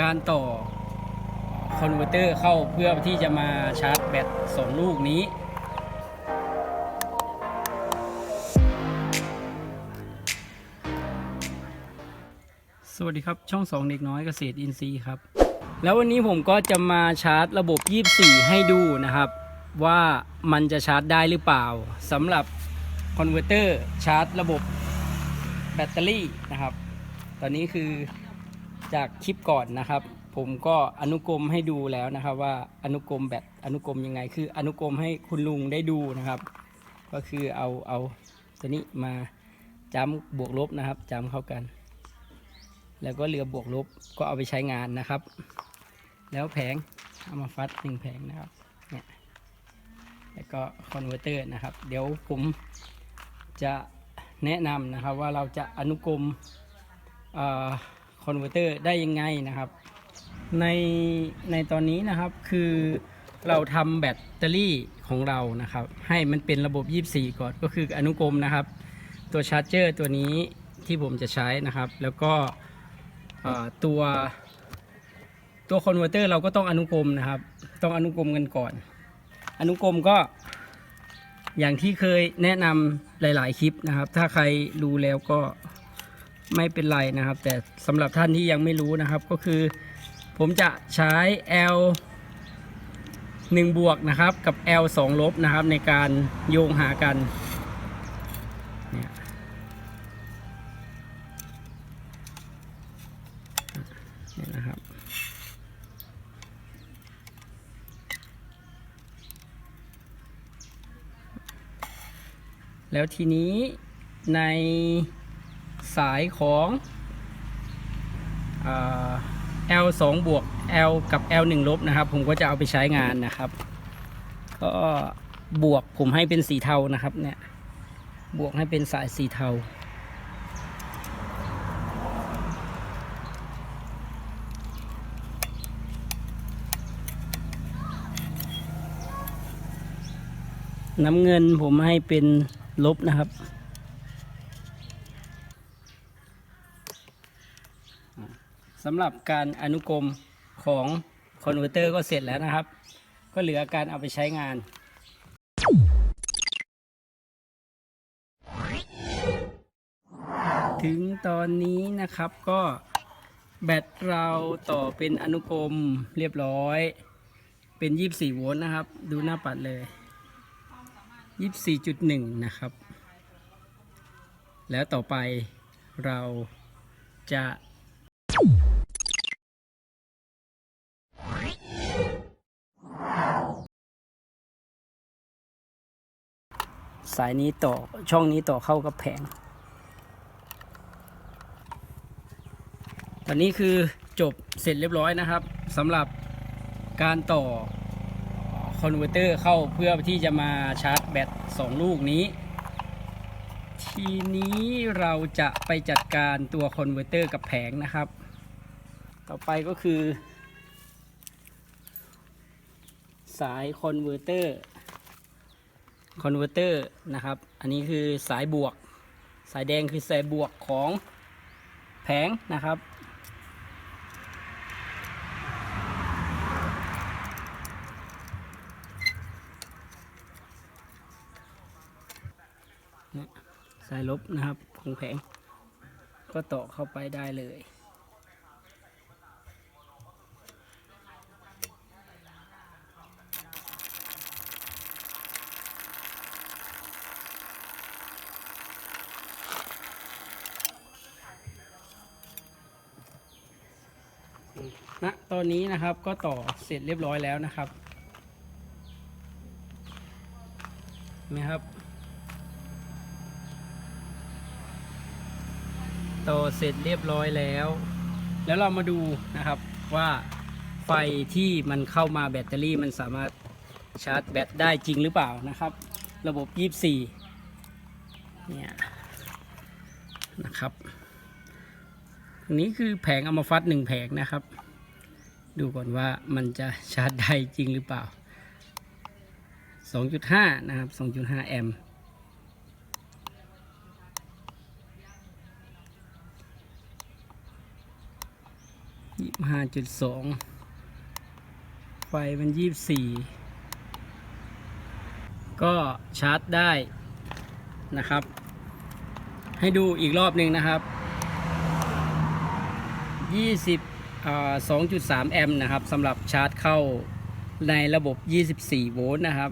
การต่อคอนเวอร์เตอร์เข้าเพื่อที่จะมาชาร์จแบตสองลูกนี้ สวัสดีครับช่องสองเด็กน้อยเกษตรอินทรีย์ครับ แล้ววันนี้ผมก็จะมาชาร์จระบบ 24 ให้ดูนะครับ ว่ามันจะชาร์จได้หรือเปล่าสำหรับคอนเวอร์เตอร์ชาร์จระบบแบตเตอรี่นะครับ ตอนนี้คือ จากคลิปก่อนนะครับ ผมก็อนุกรมให้ดูแล้วนะครับว่าอนุกรมแบตอนุกรมยังไง คืออนุกรมให้คุณลุงได้ดูนะครับ ก็คือเอาเอาตัวนี้มาจำบวกลบนะครับจำเข้ากัน แล้วก็เรือบวกลบก็เอาไปใช้งานนะครับ แล้วแผงเอามาฟัดหนึ่งแผงนะครับเนี่ยแล้วก็คอนเวอร์เตอร์นะครับ เดี๋ยวผมจะแนะนำนะครับว่าเราจะอนุกรมอ่า คอนเวอร์เตอร์ได้ยังไงนะครับ ในในตอนนี้นะครับคือเราทำแบตเตอรี่ของเรานะครับ ให้มันเป็นระบบ 24 ก่อนก็คืออนุกรมนะครับ ตัวชาร์จเจอร์ตัวนี้ที่ผมจะใช้นะครับ แล้วก็ตัวตัวคอนเวอร์เตอร์เราก็ต้องอนุกรมนะครับ ต้องอนุกรมกันก่อน อนุกรมก็อย่างที่เคยแนะนำหลาย ๆ คลิปนะครับ ถ้าใครรู้แล้วก็ ไม่เป็นไรนะครับ แต่สำหรับท่านที่ยังไม่รู้นะครับก็คือ ผมจะใช้ L 1บวกนะครับกับ L 2ลบนะครับในการโยงหากันเนี่ยเนี่ยนะครับแล้วทีนี้ใน สายของเอ่อ L 2บวก L กับ L 1ลบนะครับ ผมก็จะเอาไปใช้งานนะครับ ก็บวกผมให้เป็นสีเทานะครับเนี่ยบวกให้เป็นสายสีเทา น้ำเงินผมให้เป็นลบนะครับ สำหรับการอนุกรมของคอนเวอร์เตอร์ก็เสร็จแล้วนะครับ ก็เหลือการเอาไปใช้งานถึงตอนนี้นะครับก็แบตเราต่อเป็นอนุกรมเรียบร้อย เป็น 24 โวลต์นะครับ ดูหน้าปัดเลย 24.1 นะครับ แล้วต่อไปเราจะ สายนี้ต่อช่องนี้ต่อเข้ากับแผง ตอนนี้คือจบเสร็จเรียบร้อยนะครับสำหรับการต่อคอนเวอร์เตอร์เข้าเพื่อที่จะมาชาร์จแบต2 ลูกนี้ ทีนี้เราจะไปจัดการตัวคอนเวอร์เตอร์กับแผงนะครับ ต่อไปก็คือ สายคอนเวอร์เตอร์ คอนเวอร์เตอร์นะครับ อันนี้คือสายบวก สายแดงคือสายบวกของแผงนะครับ สายลบนะครับของแผง ก็ต่อเข้าไปได้เลย ณตอนนี้นะครับก็ต่อเสร็จเรียบร้อยแล้วนะครับเห็นไหมครับ ต่อเสร็จเรียบร้อยแล้ว แล้วเรามาดูนะครับว่าไฟที่มันเข้ามาแบตเตอรี่มันสามารถชาร์จแบตได้จริงหรือเปล่านะครับ ระบบ 24 เนี่ยนะครับ นี้คือแผงเอามาฟัดหนึ่งแผงนะครับ ดูก่อนว่ามันจะชาร์จได้จริงหรือเปล่า 2.5 นะครับ 2.5 แอมป์ยี่ห้าจุดสองไฟมันยี่สี่ก็ชาร์จได้นะครับ ให้ดูอีกรอบหนึ่งนะครับยี่สิบ สองจุดสามแอมป์นะครับสำหรับชาร์จเข้าในระบบ 24 โวลต์นะครับ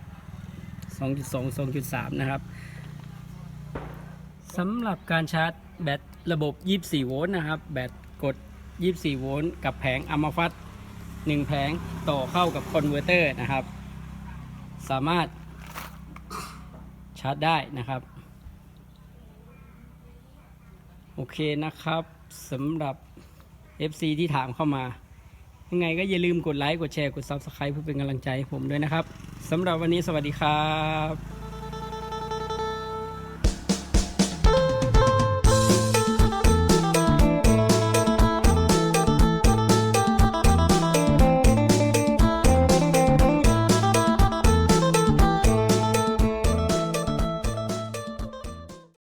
2.2 2.3 นะครับสำหรับการชาร์จแบตระบบ 24 โวลต์นะครับ แบตกด 24 โวลต์กับแผงอัมาฟัต1แผงต่อเข้ากับคอนเวอร์เตอร์นะครับ สามารถชาร์จได้นะครับ โอเคนะครับสำหรับ FC ที่ถามเข้ามา ยังไงก็อย่าลืมกดไลค์ กดแชร์ กด Subscribe เพื่อเป็นกำลังใจให้ผมด้วยนะครับสำหรับวันนี้สวัสดีครับ